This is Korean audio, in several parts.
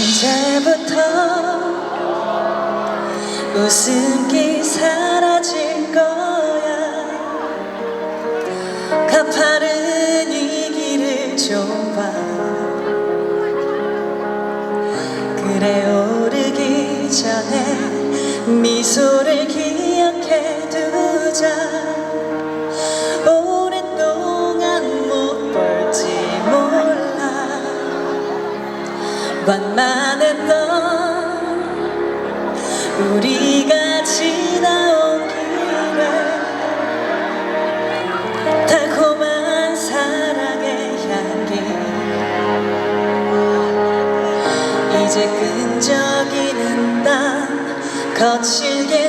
이제부터 웃음기 사라질 거야? 가파른 이 길을 좁아 그래 오르기 전에 미소를 완만했던 우리가 지나온 길에 달콤한 사랑의 향기. 이제 끈적이는 땀 거칠게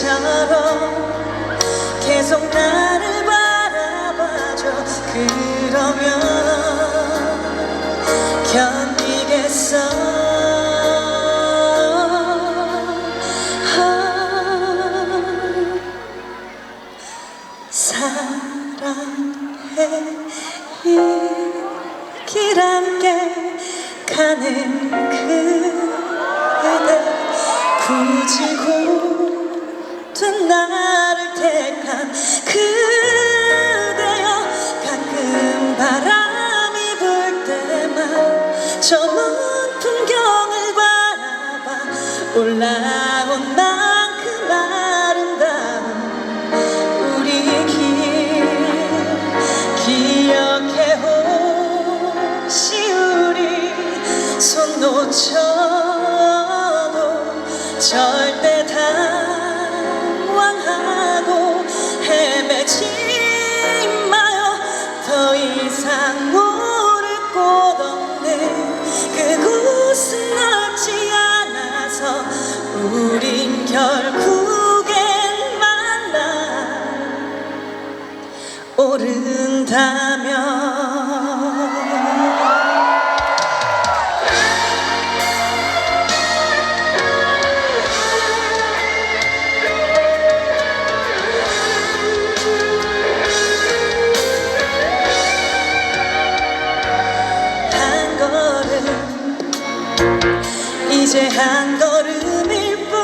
길처럼 계속 나를 바라봐줘. 그러면 견디겠어? 사랑해. 이길 함께 가는 올라온 만큼 아름다운 우리 길. 기억해 혹시 우리 손 놓쳐 오른다면 한 걸음 이제 한 걸음일 뿐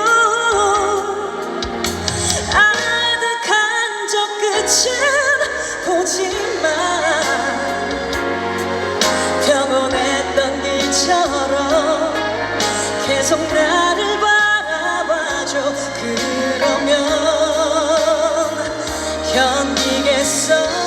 아득한 저 끝은 그러면 견디겠어 어,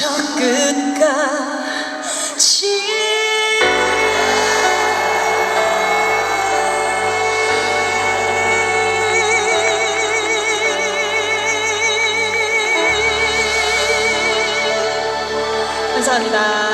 저 끝까지 감사합니다.